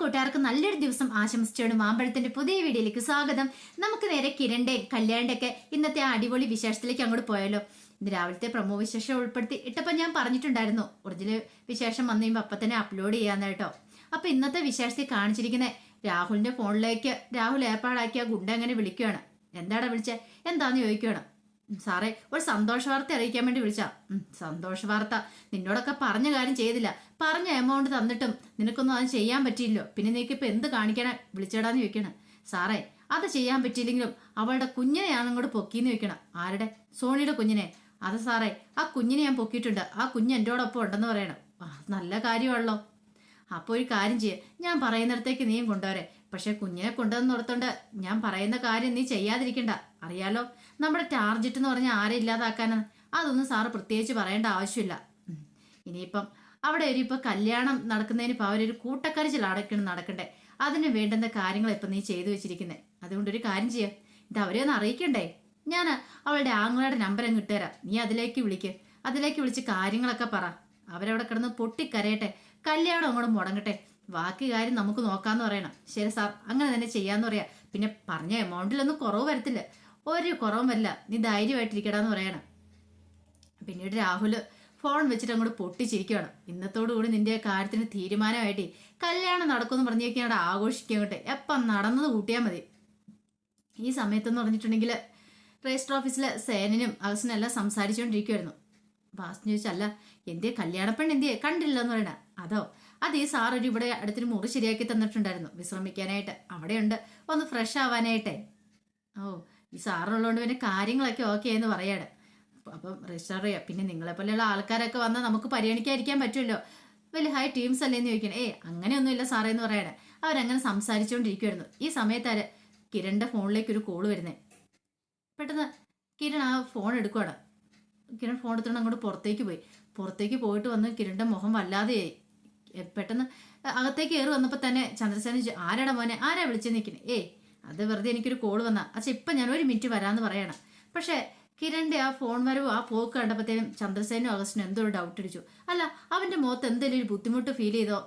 കൂട്ടുകാർക്ക് നല്ലൊരു ദിവസം ആശംസിച്ചാണ് മാമ്പഴത്തിന്റെ പുതിയ വീഡിയോയിലേക്ക് സ്വാഗതം. നമുക്ക് നേരെ കിരണ്ടെ കല്യാണിന്റെ ഇന്നത്തെ അടിപൊളി വിശേഷത്തിലേക്ക് അങ്ങോട്ട് പോയാലോ. ഇന്ന് രാവിലത്തെ പ്രമോ വിശേഷം ഉൾപ്പെടുത്തി ഇട്ടപ്പോൾ ഞാൻ പറഞ്ഞിട്ടുണ്ടായിരുന്നു ഒറിജിനൽ വിശേഷം വന്നു കഴിയുമ്പോൾ അപ്പം തന്നെ അപ്ലോഡ് ചെയ്യാന്ന് കേട്ടോ. അപ്പൊ ഇന്നത്തെ വിശേഷത്തിൽ കാണിച്ചിരിക്കുന്നത് രാഹുലിന്റെ ഫോണിലേക്ക് രാഹുൽ ഏർപ്പാടാക്കിയ ഗുണ്ട അങ്ങനെ വിളിക്കുകയാണ് എന്താടാ വിളിച്ചേ? എന്താന്ന് ചോദിക്കുകയാണ് സാറേ ഒരു സന്തോഷ വാർത്ത അറിയിക്കാൻ വേണ്ടി വിളിച്ചാ. സന്തോഷ വാർത്ത നിന്നോടൊക്കെ പറഞ്ഞ കാര്യം ചെയ്തില്ല. പറഞ്ഞ എമൗണ്ട് തന്നിട്ടും നിനക്കൊന്നും അത് ചെയ്യാൻ പറ്റിയില്ലോ പിന്നെ നീക്ക് ഇപ്പൊ എന്ത് കാണിക്കണേ വിളിച്ചേടാന്ന് ചോദിക്കണേ? സാറേ അത് ചെയ്യാൻ പറ്റിയില്ലെങ്കിലും അവളുടെ കുഞ്ഞിനെയാണ് അങ്ങോട്ട് പൊക്കിന്ന് ചോദിക്കണം. ആരുടെ? സോണിയുടെ കുഞ്ഞിനെ. അത് സാറേ ആ കുഞ്ഞിനെ ഞാൻ പൊക്കിയിട്ടുണ്ട്. ആ കുഞ്ഞ് എന്നോടൊപ്പം ഉണ്ടെന്ന് പറയണം. നല്ല കാര്യമാണല്ലോ. അപ്പോൾ ഒരു കാര്യം ചെയ്യ. ഞാൻ പറയുന്നിടത്തേക്ക് നീയും കൊണ്ടുവരെ. പക്ഷെ കുഞ്ഞിനെ കൊണ്ടുവന്ന് ഓർത്തോണ്ട് ഞാൻ പറയുന്ന കാര്യം നീ ചെയ്യാതിരിക്കണ്ട. അറിയാലോ. നമ്മുടെ ടാർജറ്റ് എന്ന് പറഞ്ഞാൽ ആരെ ഇല്ലാതാക്കാനാണ് അതൊന്നും സാറ് പ്രത്യേകിച്ച് പറയേണ്ട ആവശ്യമില്ല. ഇനിയിപ്പം അവിടെ ഒരു ഇപ്പൊ കല്യാണം നടക്കുന്നതിന് ഇപ്പം അവരൊരു കൂട്ടക്കരച്ചിൽ അടക്കണം നടക്കണ്ടേ? അതിന് വേണ്ടുന്ന കാര്യങ്ങൾ ഇപ്പം നീ ചെയ്തു വെച്ചിരിക്കുന്നത് അതുകൊണ്ട് ഒരു കാര്യം ചെയ്യാം. ഇത് അവരെ ഒന്ന് അറിയിക്കണ്ടേ? ഞാൻ അവളുടെ ആങ്ങളയുടെ നമ്പർ അങ്ങ് ഇട്ടുതരാം. നീ അതിലേക്ക് വിളിക്ക്. അതിലേക്ക് വിളിച്ച് കാര്യങ്ങളൊക്കെ പറ. അവരവിടെ കിടന്ന് പൊട്ടിക്കരയട്ടെ. കല്യാണം അങ്ങോട്ട് മുടങ്ങട്ടെ. ബാക്കി കാര്യം നമുക്ക് നോക്കാന്ന് പറയണം. ശരി സാർ അങ്ങനെ തന്നെ ചെയ്യാന്ന് പറയാം. പിന്നെ പറഞ്ഞ എമൗണ്ടിലൊന്നും കുറവ് വരത്തില്ല. ഒരു കുറവും വരില്ല നീ ധൈര്യമായിട്ടിരിക്കടാന്ന് പറയണം. പിന്നീട് രാഹുൽ ഫോൺ വെച്ചിട്ട് അങ്ങോട്ട് പൊട്ടിച്ചിരിക്കുകയാണ് ഇന്നത്തോടു കൂടി നിന്റെ കാര്യത്തിന് തീരുമാനമായിട്ട് കല്യാണം നടക്കുമെന്ന് പറഞ്ഞേക്ക് അവിടെ ആഘോഷിക്കട്ടെ എപ്പം നടന്നത് കൂട്ടിയാൽ മതി. ഈ സമയത്തെന്ന് പറഞ്ഞിട്ടുണ്ടെങ്കിൽ രജിസ്റ്റർ ഓഫീസിലെ സേനനും അഗസ്റ്റിനും എല്ലാം സംസാരിച്ചുകൊണ്ടിരിക്കുമായിരുന്നു വാസന ചോദിച്ചല്ല എന്തേ കല്യാണപ്പെണ്ണ് എന്തിയെ? കണ്ടില്ല എന്ന് പറയണ. അതോ അത് ഈ സാർ ഒരു ഇവിടെ അടുത്തൊരു മുറി ശരിയാക്കി തന്നിട്ടുണ്ടായിരുന്നു വിശ്രമിക്കാനായിട്ട്. അവിടെയുണ്ട്. ഒന്ന് ഫ്രഷ് ആവാനായിട്ടേ. ഓ ഈ സാറിനുള്ളതുകൊണ്ട് പിന്നെ കാര്യങ്ങളൊക്കെ ഓക്കെ എന്ന് പറയാണ്. അപ്പൊ- രജിസ്റ്റർ ചെയ്യാം. പിന്നെ നിങ്ങളെ പോലെയുള്ള ആൾക്കാരൊക്കെ വന്നാൽ നമുക്ക് പരിഗണിക്കാതിരിക്കാൻ പറ്റുമല്ലോ. വലിയ ഹൈ ടീംസ് അല്ലേ? എന്ന് ചോദിക്കണം. ഏയ് അങ്ങനെയൊന്നുമില്ല സാറേ എന്ന് പറയണേ. അവരങ്ങനെ സംസാരിച്ചുകൊണ്ടിരിക്കുമായിരുന്നു ഈ സമയത്താര് കിരണിന്റെ ഫോണിലേക്ക് ഒരു കോൾ വരുന്നേ. പെട്ടെന്ന് കിരൺ ആ ഫോൺ എടുക്കുവാണ്. കിരൺ ഫോൺ എടുത്തോണ്ട് അങ്ങോട്ട് പുറത്തേക്ക് പോയി. പുറത്തേക്ക് പോയിട്ട് വന്ന് കിരണിന്റെ മുഖം വല്ലാതെയായി പെട്ടെന്ന് അകത്തേക്ക് കയറി വന്നപ്പോൾ തന്നെ ചന്ദ്രസേന ആരാടാ മോനെ? ആരാ വിളിച്ചു? നിൽക്കുന്നത് ഏയ് അത് വെറുതെ എനിക്കൊരു കോൾ വന്നാ. അച്ഛാ ഇപ്പം ഞാൻ ഒരു മിനിറ്റ് വരാമെന്ന് പറയണം. പക്ഷേ കിരണിന്റെ ആ ഫോൺ വരവ് ആ പോക്ക് കണ്ടപ്പോഴത്തേനും ചന്ദ്രസേനും അഗസ്റ്റിനും എന്തോ ഒരു ഡൗട്ട് അടിച്ചു. അല്ല അവന്റെ മുഖത്ത് എന്തെങ്കിലും ഒരു ബുദ്ധിമുട്ട് ഫീൽ ചെയ്തോ?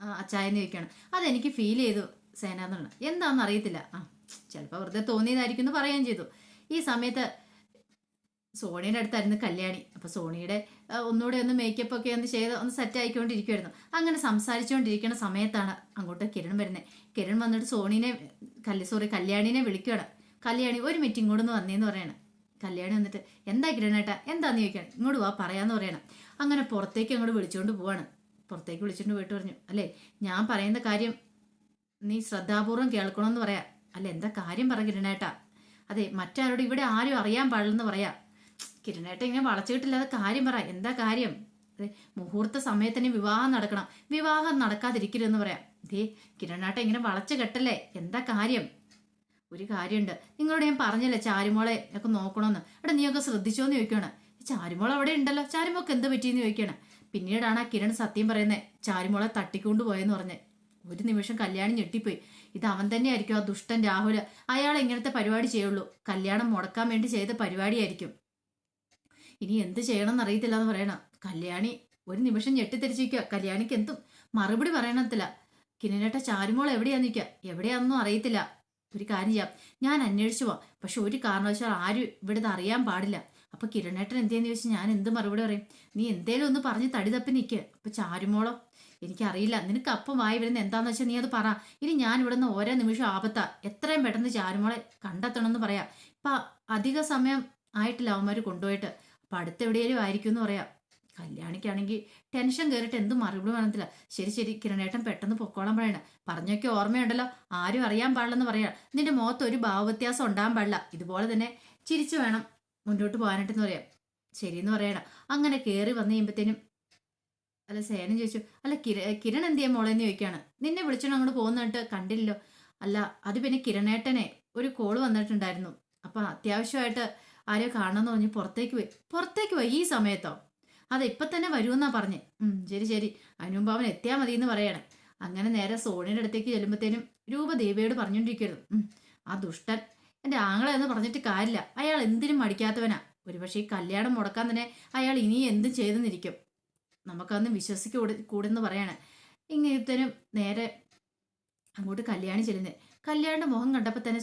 അച്ചായെന്ന് ചോദിക്കണം. അതെനിക്ക് ഫീൽ ചെയ്തു സേന എന്നാണ് എന്താണെന്ന് അറിയത്തില്ല. ആ ചിലപ്പോൾ വെറുതെ തോന്നിയതായിരിക്കും എന്ന് പറയുകയും ചെയ്തു. ഈ സമയത്ത് സോണിയുടെ അടുത്തായിരുന്നു കല്യാണി. അപ്പോൾ സോണിയുടെ ഒന്നുകൂടെ ഒന്ന് മേക്കപ്പ് ഒക്കെ ഒന്ന് ചെയ്ത് ഒന്ന് സെറ്റ് ആയിക്കൊണ്ടിരിക്കുമായിരുന്നു അങ്ങനെ സംസാരിച്ചുകൊണ്ടിരിക്കുന്ന സമയത്താണ് അങ്ങോട്ട് കിരൺ വരുന്നത് കിരൺ വന്നിട്ട് സോണിനെ കല്യ സോറി കല്യാണിനെ വിളിക്കുകയാണ്. കല്യാണി ഒരു മിനിറ്റ് ഇങ്ങോട്ട് ഒന്ന് വന്നേന്ന് പറയണം. കല്യാണി വന്നിട്ട് എന്താ കിരണേട്ടാ? എന്താന്ന് ചോദിക്കണം ഇങ്ങോട്ട് വാ പറയാന്ന് പറയണം. അങ്ങനെ പുറത്തേക്ക് അങ്ങോട്ട് വിളിച്ചുകൊണ്ട് പോവാണ്. പുറത്തേക്ക് വിളിച്ചുകൊണ്ട് പോയിട്ട് പറഞ്ഞു അല്ലേ ഞാൻ പറയുന്ന കാര്യം നീ ശ്രദ്ധാപൂർവം കേൾക്കണമെന്ന് പറയാ. അല്ല എന്താ കാര്യം പറ കിരണേട്ടാ. അതെ മറ്റാരോട് ഇവിടെ ആരും അറിയാൻ പാടില്ലെന്ന് പറയാ. കിരണേട്ട ഇങ്ങനെ വളച്ചു കിട്ടില്ലാതെ കാര്യം പറ എന്താ കാര്യം? മുഹൂർത്ത സമയത്തിന് വിവാഹം നടക്കണം. വിവാഹം നടക്കാതിരിക്കരുതെന്ന് പറയാം. ദേ കിരണാട്ട ഇങ്ങനെ വളച്ചു കെട്ടല്ലേ? എന്താ കാര്യം? ഒരു കാര്യമുണ്ട്. നിങ്ങളോട് ഞാൻ പറഞ്ഞല്ലേ ചാരുമോളെ ഒക്കെ നോക്കണമെന്ന് എടാ നീയൊക്കെ ശ്രദ്ധിച്ചോന്ന് ചോദിക്കുകയാണ് ചാരുമോൾ അവിടെ ഉണ്ടല്ലോ. ചാരുമോൾക്ക് എന്ത് പറ്റിയെന്ന് ചോദിക്കുകയാണ് പിന്നീടാണ് ആ കിരൺ സത്യം പറയുന്നത് ചാരുമോളെ തട്ടിക്കൊണ്ട് പോയെന്ന് പറഞ്ഞ്. ഒരു നിമിഷം കല്യാണം ഞെട്ടിപ്പോയി. ഇത് അവൻ തന്നെയായിരിക്കും ആ ദുഷ്ടൻ രാഹുൽ അയാൾ ഇങ്ങനത്തെ പരിപാടി ചെയ്യുള്ളൂ. കല്യാണം മുടക്കാൻ വേണ്ടി ചെയ്ത പരിപാടിയായിരിക്കും. ഇനി എന്ത് ചെയ്യണമെന്ന് അറിയത്തില്ല എന്ന് പറയണം. കല്യാണി ഒരു നിമിഷം ഞെട്ടിത്തെരിച്ചിരിക്കുക കല്യാണിക്ക് എന്തും മറുപടി പറയണത്തില്ല. കിരനേട്ട ചാരുമോൾ എവിടെയാന്ന് നിൽക്കുക? എവിടെയാണെന്നും അറിയത്തില്ല. ഒരു കാര്യം ചെയ്യാം. ഞാൻ അന്വേഷിച്ചു പോവാം. പക്ഷെ ഒരു കാരണവശാൽ ആരും ഇവിടെ അറിയാൻ പാടില്ല. അപ്പൊ കിരണേട്ടൻ എന്തേന്ന് ചോദിച്ചാൽ ഞാൻ എന്ത് മറുപടി പറയും? നീ എന്തേലും ഒന്ന് പറഞ്ഞ് തടി തപ്പി നിൽക്കുക അപ്പൊ ചാരുമോളോ? എനിക്കറിയില്ല. നിനക്ക് അപ്പം വായി വരുന്ന എന്താന്ന് വെച്ചാൽ നീ അത് പറ. ഇനി ഞാൻ ഇവിടുന്ന് ഓരോ നിമിഷം ആപത്ത. എത്രയും പെട്ടെന്ന് ചാരുമോളെ കണ്ടെത്തണമെന്ന് പറയാം. ഇപ്പൊ അധിക സമയം ആയിട്ടില്ല അവന്മാർ കൊണ്ടുപോയിട്ട്. അപ്പൊ അടുത്തെവിടെയെങ്കിലും ആയിരിക്കും എന്ന് പറയാം. കല്യാണിക്കാണെങ്കിൽ ടെൻഷൻ കയറിയിട്ട് എന്ത് മറുപടി പറഞ്ഞില്ല ശരി ശരി കിരണേട്ടൻ പെട്ടെന്ന് പൊക്കോളം പറയണ. പറഞ്ഞൊക്കെ ഓർമ്മയുണ്ടല്ലോ. ആരും അറിയാൻ പാടില്ലെന്ന് പറയാം. നിന്റെ മുഖത്ത് ഒരു ഭാവവ്യത്യാസം ഉണ്ടാകാൻ പാടില്ല. ഇതുപോലെ തന്നെ ചിരിച്ചു വേണം മുന്നോട്ട് പോകാനായിട്ടെന്ന് പറയാം. ശരിയെന്ന് പറയണം. അങ്ങനെ കയറി വന്നു കഴിയുമ്പത്തേനും അല്ല സേനം ചോദിച്ചു അല്ല കിര കിരൺ എന്ത് ചെയ്യാൻ മോളെന്ന് ചോദിക്കുകയാണ്? നിന്നെ വിളിച്ചോണ്ട് അങ്ങോട്ട് പോകുന്നിട്ട് കണ്ടില്ലല്ലോ. അല്ല അത് പിന്നെ കിരണേട്ടനെ ഒരു കോൾ വന്നിട്ടുണ്ടായിരുന്നു. അപ്പൊ അത്യാവശ്യമായിട്ട് ആരെയോ കാണണമെന്ന് പറഞ്ഞ് പുറത്തേക്ക് പോയി. പുറത്തേക്ക് പോയി ഈ സമയത്തോ? അതെ ഇപ്പൊ തന്നെ വരുമെന്നാ പറഞ്ഞേ. ഉം ശരി ശരി. അതിനു അവൻ എത്തിയാ മതി എന്ന് പറയണം. അങ്ങനെ നേരെ സോണിയുടെ അടുത്തേക്ക് ചെല്ലുമ്പോഴത്തേനും രൂപ ദേവിയോട് പറഞ്ഞോണ്ടിരിക്കരുത് ഉം ആ ദുഷ്ടൻ. എന്റെ ആങ്ങളെ എന്ന് പറഞ്ഞിട്ട് കാര്യമില്ല. അയാൾ എന്തിനും മടിക്കാത്തവനാ. ഒരുപക്ഷെ ഈ കല്യാണം മുടക്കാൻ തന്നെ അയാൾ ഇനി എന്തും ചെയ്തെന്നിരിക്കും. നമുക്കന്ന് വിശ്വസിക്കൂടെ കൂടെന്ന് പറയാണ്. ഇങ്ങനത്തേനും നേരെ അങ്ങോട്ട് കല്യാണി ചെല്ലുന്നത് കല്യാണിന്റെ മുഖം കണ്ടപ്പോൾ തന്നെ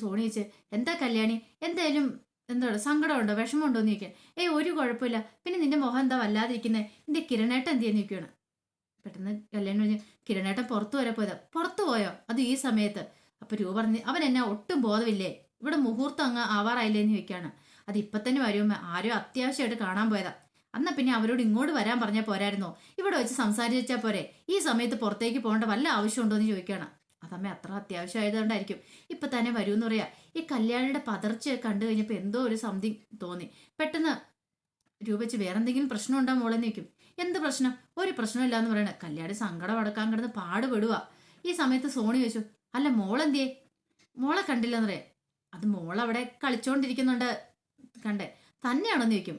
സോണി വെച്ച് എന്താ കല്യാണി? എന്തായാലും എന്താ സങ്കടമുണ്ടോ? വിഷമമുണ്ടോ എന്ന് ചോദിക്കാൻ ഏയ് ഒരു കുഴപ്പമില്ല. പിന്നെ നിന്റെ മുഖം എന്താ വല്ലാതിരിക്കുന്നത് നിന്റെ കിരണേട്ടൻ എന്ത് ചെയ്യാൻ നിൽക്കുകയാണ് പെട്ടെന്ന് കല്യാണം പറഞ്ഞു കിരണേട്ടൻ പുറത്തു വരെ പോയതാ. പുറത്തു പോയോ? അത് ഈ സമയത്ത്. അപ്പൊ രൂപ പറഞ്ഞു അവൻ എന്നെ ഒട്ടും ബോധമില്ലേ? ഇവിടെ മുഹൂർത്തം അങ്ങ് ആവാറായില്ലേ? എന്ന് ചോദിക്കുകയാണ്. അത് ഇപ്പൊ തന്നെ വരുമ്പോ ആരോ അത്യാവശ്യമായിട്ട് കാണാൻ പോയതാ. അന്നാ പിന്നെ അവരോട് ഇങ്ങോട്ട് വരാൻ പറഞ്ഞാൽ പോരായിരുന്നോ? ഇവിടെ വെച്ച് സംസാരിച്ചാൽ പോരെ? ഈ സമയത്ത് പുറത്തേക്ക് പോകേണ്ട വല്ല ആവശ്യമുണ്ടോ? എന്ന് ചോദിക്കുകയാണ്. അതമ്മ അത്ര അത്യാവശ്യമായതുകൊണ്ടായിരിക്കും. ഇപ്പൊ തന്നെ വരുമെന്ന് പറയാ. ഈ കല്യാണിയുടെ പതർച്ച കണ്ടു കഴിഞ്ഞപ്പോ എന്തോ ഒരു സംതിങ് തോന്നി. പെട്ടെന്ന് രൂപച്ച് വേറെന്തെങ്കിലും പ്രശ്നം ഉണ്ടോ മോളെ നിൽക്കും എന്ത് പ്രശ്നം? ഒരു പ്രശ്നമില്ല എന്ന് പറയണേ. കല്യാണി സങ്കടം അടക്കാൻ കിടന്ന് പാടുപെടുക. ഈ സമയത്ത് സോണി ചോദിച്ചു അല്ല മോളെന്തിയേ? മോളെ കണ്ടില്ലെന്ന് പറയാം. അത് മോളവിടെ കളിച്ചോണ്ടിരിക്കുന്നുണ്ട് കണ്ടേ. തന്നെയാണെന്ന് നിൽക്കും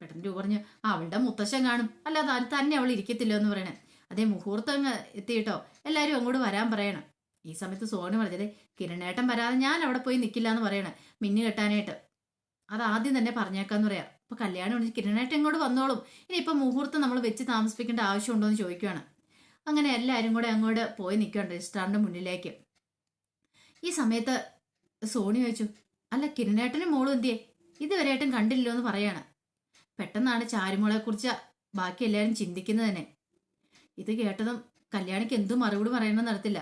പെട്ടെന്ന് രൂപ പറഞ്ഞു "ആ, അവളുടെ മുത്തശ്ശൻ കാണും. അല്ലാതെ തന്നെ അവൾ ഇരിക്കത്തില്ല എന്ന് പറയണേ. അതേ മുഹൂർത്തം അങ്ങ് എത്തിയിട്ടോ? എല്ലാവരും അങ്ങോട്ട് വരാൻ പറയണം. ഈ സമയത്ത് സോണി പറഞ്ഞത് കിരണേട്ടൻ വരാതെ ഞാൻ അവിടെ പോയി നിൽക്കില്ല എന്ന് പറയണേ. മിന്നു കെട്ടാനായിട്ട്. അത് ആദ്യം തന്നെ പറഞ്ഞേക്കാന്ന് പറയാം. അപ്പൊ കല്യാണം ഉണ്ടെങ്കിൽ കിരണേട്ടൻ ഇങ്ങോട്ട് വന്നോളും. ഇനി ഇപ്പൊ മുഹൂർത്തം നമ്മൾ വെച്ച് താമസിപ്പിക്കേണ്ട ആവശ്യമുണ്ടോ എന്ന് ചോദിക്കുകയാണ് അങ്ങനെ എല്ലാവരും കൂടെ അങ്ങോട്ട് പോയി നിൽക്കുകയാണ് രജിസ്ട്രാറിന്റെ മുന്നിലേക്ക്. ഈ സമയത്ത് സോണി ചോദിച്ചു അല്ല കിരണേട്ടനും മോളും എന്തിയേ? ഇതുവരെയായിട്ടും കണ്ടില്ലോ എന്ന് പറയാണ്. പെട്ടെന്നാണ് ചാരുമോളെ കുറിച്ച് ബാക്കി എല്ലാവരും ചിന്തിക്കുന്നത് തന്നെ. ഇത് കേട്ടതും കല്യാണിക്ക് എന്തും മറുപടി പറയണമെന്ന് നടത്തില്ല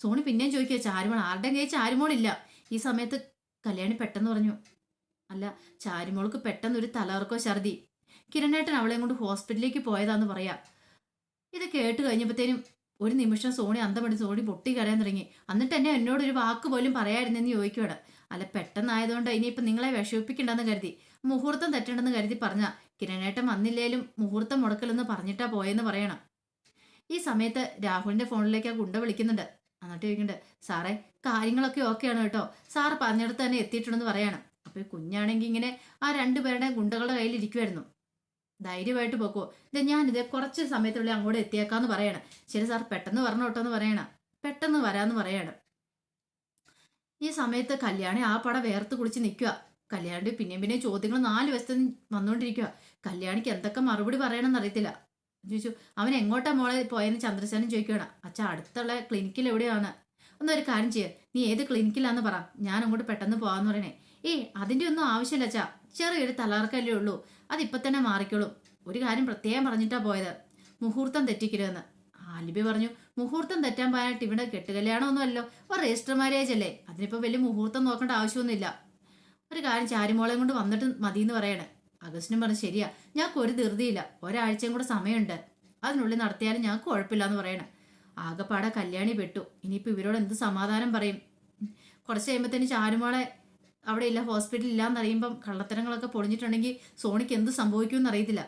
സോണി പിന്നെയും ചോദിക്കുക ചാരുമോൾ ആരുടെ കയ്യിൽ ചാരുമോളില്ല? ഈ സമയത്ത് കല്യാണി പെട്ടെന്ന് പറഞ്ഞു അല്ല ചാരുമോൾക്ക് പെട്ടെന്ന് ഒരു തലവർക്കോ ഛർദി. കിരണേട്ടൻ അവളെയും കൊണ്ട് ഹോസ്പിറ്റലിലേക്ക് പോയതാന്ന് പറയാ. ഇത് കേട്ട് കഴിഞ്ഞപ്പോഴത്തേനും ഒരു നിമിഷം സോണി അന്തമടി സോണി പൊട്ടി കരയാൻ തുടങ്ങി. എന്നിട്ട് എന്നെ എന്നോട് ഒരു വാക്ക് പോലും പറയായിരുന്നെന്ന് ചോദിക്കുവാണ്. അല്ല പെട്ടെന്നായതുകൊണ്ട് ഇനിയിപ്പം നിങ്ങളെ വിഷമിപ്പിക്കണ്ടെന്ന് കരുതി. മുഹൂർത്തം തെറ്റണ്ടെന്ന് കരുതി പറഞ്ഞ കിരണേട്ടൻ വന്നില്ലേലും മുഹൂർത്തം മുടക്കലെന്ന് പറഞ്ഞിട്ടാ പോയെന്ന് പറയണം. ഈ സമയത്ത് രാഹുലിന്റെ ഫോണിലേക്ക് ആ ഗുണ്ട വിളിക്കുന്നുണ്ട്. എന്നിട്ട് ചോദിക്കുന്നുണ്ട് സാറേ കാര്യങ്ങളൊക്കെ ഓക്കെയാണ് കേട്ടോ. സാർ പറഞ്ഞിടത്ത് തന്നെ എത്തിയിട്ടുണ്ടെന്ന് പറയണം. അപ്പൊ ഈ കുഞ്ഞാണെങ്കിൽ ഇങ്ങനെ ആ രണ്ടുപേരുടെ ഗുണ്ടകളുടെ കയ്യിൽ ഇരിക്കുമായിരുന്നു ധൈര്യമായിട്ട് പോക്കോ. ഇത് ഞാനിത് കുറച്ച് സമയത്തുള്ളിൽ അങ്ങോട്ട് എത്തിയേക്കാന്ന് പറയണം. ശരി സാർ പെട്ടെന്ന് വരണം കേട്ടോ എന്ന് പറയണം. പെട്ടെന്ന് വരാന്ന് പറയണം. ഈ സമയത്ത് കല്യാണി ആ പട വേർത്ത് കുളിച്ച് നിൽക്കുക. കല്യാണിന്റെ പിന്നെയും പിന്നെയും ചോദ്യങ്ങൾ നാല് വശത്ത് വന്നുകൊണ്ടിരിക്കുക. കല്യാണിക്ക് എന്തൊക്കെ മറുപടി പറയണമെന്ന് അറിയത്തില്ല. ചോദിച്ചു അവൻ എങ്ങോട്ടാ മോളെ പോയെന്ന് ചന്ദ്രസേനൻ ചോദിക്കുകയാണ്. അച്ഛാ അടുത്തുള്ള ക്ലിനിക്കിൽ എവിടെയാണ്? ഒന്നൊരു കാര്യം ചെയ്യ. നീ ഏത് ക്ലിനിക്കിലാന്ന് പറ. ഞാൻ അങ്ങോട്ട് പെട്ടെന്ന് പോവാന്ന് പറയണേ. ഏയ് അതിന്റെ ഒന്നും ആവശ്യമില്ല അച്ഛാ. ചെറിയൊരു തലകർക്കല്ലേ ഉള്ളൂ. അതിപ്പോ തന്നെ മാറിക്കോളും. ഒരു കാര്യം പ്രത്യേകം പറഞ്ഞിട്ടാ പോയത്. മുഹൂർത്തം തെറ്റിക്കരുതെന്ന്. ആലിബി പറഞ്ഞു മുഹൂർത്തം തെറ്റാൻ പോയായിട്ട് ഇവിടെ കെട്ടുകല്യാണമൊന്നുമല്ലോ ഒരു രജിസ്റ്റർ മാരേജ് അല്ലേ? അതിനിപ്പോ വലിയ മുഹൂർത്തം നോക്കേണ്ട ആവശ്യമൊന്നുമില്ല. ഒരു കാര്യം ചാരിമോളെ കൊണ്ട് വന്നിട്ട് മതി എന്ന് പറയണേ. അഗസ്റ്റിനും പറഞ്ഞു ശരിയാ ഞങ്ങൾക്ക് ഒരു ധൃതിയില്ല ഒരാഴ്ചയും കൂടെ സമയമുണ്ട്. അതിനുള്ളിൽ നടത്തിയാലും ഞങ്ങൾക്ക് കുഴപ്പമില്ല എന്ന് പറയണേ. ആകെപ്പാടെ കല്യാണി പെട്ടു. ഇനിയിപ്പോൾ ഇവരോട് എന്ത് സമാധാനം പറയും? കുറച്ച് കഴിയുമ്പത്തേന് ചാരുമോളെ അവിടെ ഇല്ല ഹോസ്പിറ്റലിൽ ഇല്ല എന്നറിയുമ്പം കള്ളത്തരങ്ങളൊക്കെ പൊളിഞ്ഞിട്ടുണ്ടെങ്കിൽ സോണിക്ക് എന്ത് സംഭവിക്കുമെന്ന് അറിയത്തില്ല.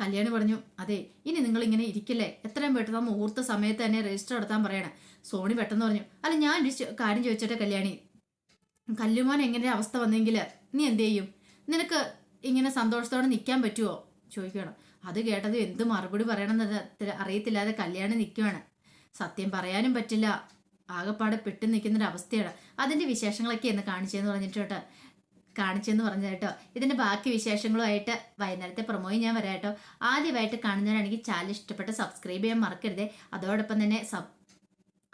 കല്യാണി പറഞ്ഞു അതെ ഇനി നിങ്ങൾ ഇങ്ങനെ ഇരിക്കില്ലേ? എത്രയും പെട്ടെന്ന് മുഹൂർത്ത സമയത്ത് തന്നെ രജിസ്റ്റർ നടത്താൻ പറയണം. സോണി പെട്ടെന്ന് പറഞ്ഞു അല്ല ഞാൻ കാര്യം ചോദിച്ചിട്ടെ കല്യാണി. കല്ലുമോൻ എങ്ങനെ അവസ്ഥ വന്നെങ്കിൽ നീ എന്ത് ചെയ്യും? നിനക്ക് ഇങ്ങനെ സന്തോഷത്തോടെ നിൽക്കാൻ പറ്റുമോ ചോദിക്കണം അത് കേട്ടത് എന്ത് മറുപടി പറയണം അറിയത്തില്ലാതെ കല്യാണം നിൽക്കുകയാണ് സത്യം പറയാനും പറ്റില്ല. ആകെപ്പാടെ പെട്ടു നിൽക്കുന്നൊരു അവസ്ഥയാണ് അതിന്റെ വിശേഷങ്ങളൊക്കെ എന്ന് കാണിച്ചെന്ന് പറഞ്ഞിട്ട് കേട്ടോ. കാണിച്ചെന്ന് പറഞ്ഞു കേട്ടോ. ഇതിന്റെ ബാക്കി വിശേഷങ്ങളുമായിട്ട് വൈകുന്നേരത്തെ പ്രൊമോയും ഞാൻ വരാം കേട്ടോ. ആദ്യമായിട്ട് കാണുന്നവരാണെങ്കിൽ ചാനൽ ഇഷ്ടപ്പെട്ട് സബ്സ്ക്രൈബ് ചെയ്യാൻ മറക്കരുത്. അതോടൊപ്പം തന്നെ സബ്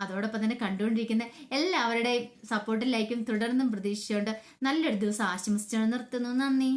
അതോടൊപ്പം തന്നെ കണ്ടുകൊണ്ടിരിക്കുന്ന എല്ലാവരുടെയും സപ്പോർട്ടിലേക്കും തുടർന്നും പ്രതീക്ഷിച്ചുകൊണ്ട് നല്ലൊരു ദിവസം ആശംസിച്ചു നിർത്തുന്നു. നന്ദി.